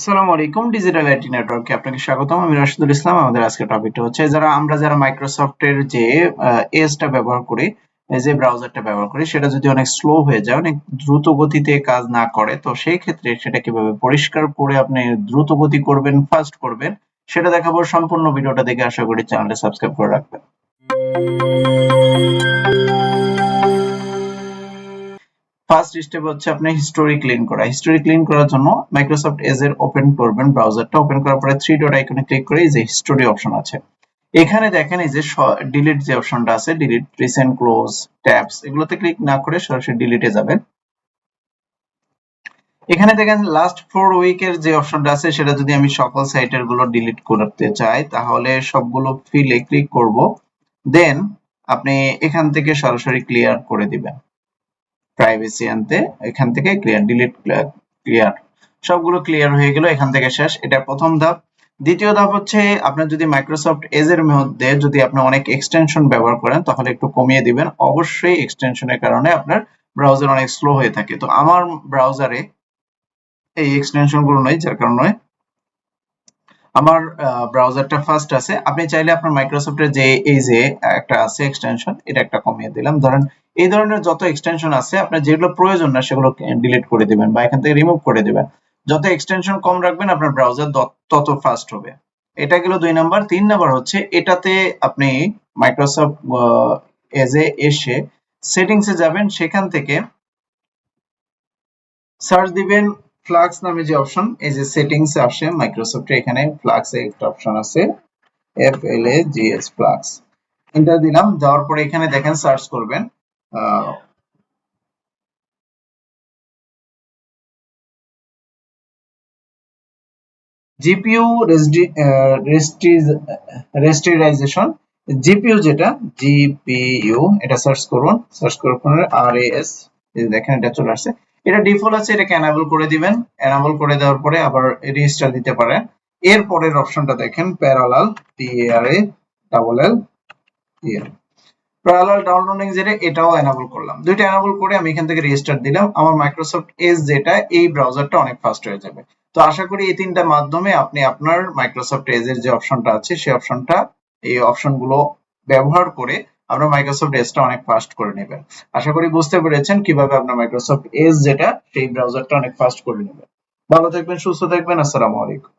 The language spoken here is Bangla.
আসসালামু আলাইকুম ডিজিটাল আইটি নেটওয়ার্কে আপনাকে স্বাগতম। আমি রাশিদুল ইসলাম, আমাদের আজকের টপিকটা হচ্ছে যারা আমরা যারা মাইক্রোসফটের যে এজটা ব্যবহার করি যে ব্রাউজারটা ব্যবহার করি, সেটা যদি অনেক স্লো হয়ে যায়, অনেক দ্রুত গতিতে কাজ না করে, তো সেই ক্ষেত্রে সেটা কীভাবে পরিষ্কার করে আপনি দ্রুত গতি করবেন ফাস্ট করবেন, সেটা দেখাবো। সম্পূর্ণ ভিডিওটা দেখে আশা করি চ্যানেলটা সাবস্ক্রাইব করে রাখবেন। ফার্স্ট স্টেপ হচ্ছে আপনি হিস্টোরি ক্লিন করা। হিস্টোরি ক্লিন করার জন্য মাইক্রোসফট এজ এর ওপেন করবেন ব্রাউজারটা ওপেন করার পরে থ্রি ডট আইকনে ক্লিক করে এই যে হিস্টোরি অপশন আছে। এখানে দেখেন এই যে ডিলিট যে অপশনটা আছে ডিলিট রিসেন্ট ক্লোজ ট্যাবস এগুলোতে ক্লিক না করে সরাসরি ডিলিটে যাবেন। এখানে দেখেন লাস্ট ফোর উইকের যে অপশনটা আছে, সেটা যদি আমি সকল সাইটেরগুলো ডিলিট করতে চাই, তাহলে সবগুলো ফিলে ক্লিক করব। দেন আপনি এখান থেকে সরাসরি ক্লিয়ার করে দিবেন। প্রাইভেসি আনতে এখান থেকে ক্লিয়ার ডিলিট ক্লিয়ার সবগুলো ক্লিয়ার হয়ে গেল এখান থেকে শেষ। এটা প্রথম ধাপ। দ্বিতীয় ধাপ হচ্ছে আপনার যদি মাইক্রোসফট এজ এর মধ্যে যদি আপনি অনেক এক্সটেনশন ব্যবহার করেন, তাহলে একটু কমিয়ে দিবেন। অবশ্যই এক্সটেনশনের কারণে আপনার ব্রাউজার অনেক স্লো হয়ে থাকে। তো আমার ব্রাউজারে এই এক্সটেনশনগুলো যার কারণে আমার ব্রাউজারটা ফার্স্ট আছে। আপনি চাইলে আপনার মাইক্রোসফটের যে, এই যে, একটা আছে এক্সটেনশন এটা একটা কমিয়ে দিলাম। ধরেন, এই ধরনের যত এক্সটেনশন আছে, আপনার যেগুলো প্রয়োজন না, সেগুলো ডিলিট করে দিবেন বা এখান থেকে রিমুভ করে দিবেন। যত এক্সটেনশন কম রাখবেন, আপনার ব্রাউজার তত ফাস্ট হবে। এটা গেল দুই নাম্বার। তিন নাম্বার হচ্ছে, এটাতে আপনি মাইক্রোসফট এজে এসে সেটিংসে যাবেন। সেখান থেকে সার্চ দিবেন ফ্লাক্স নামে যে অপশন এই যে সেটিংস আসে মাইক্রোসফটে এখানে ফ্লাক্স একটা অপশন আছে F L A G S flags enter দিলাম দেওয়ার পরে এখানে দেখেন সার্চ করবেন জিপিইউ রেস্টিরাইজেশন জিপিইউ যেটা জিপিইউ এটা সার্চ করুন সার্চ করার পরে আর এস দেখেন, এটা চলে আসছে। এটা ডিফল্ট আছে, এটাকে এনাবল করে দিবেন। এনাবল করে দেওয়ার পরে আবার রেজিস্টার দিতে পারেন এর পরের অপশনটা দেখেন parallel P R A double L parallel downloading যেটা এটাও এনাবল করলাম। দুইটা এনাবল করে আমি এখান থেকে রেজিস্টার দিলাম। আমার মাইক্রোসফট এজ যেটা, এই ব্রাউজারটা অনেক ফাস্ট হয়ে যাবে। তো আশা করি এই তিনটা মাধ্যমে আপনি আপনার মাইক্রোসফট এজ এর যে অপশনটা আছে সেই অপশনটা এই অপশনগুলো ব্যবহার করে আপনার মাইক্রোসফট এজটা অনেক ফাস্ট করে নেবেন। আশা করি বুঝতে পেরেছেন কীভাবে আপনার মাইক্রোসফট এজ যেটা, সেই ব্রাউজারটা অনেক ফাস্ট করে নেবেন। ভালো থাকবেন, সুস্থ থাকবেন, আসসালামু আলাইকুম।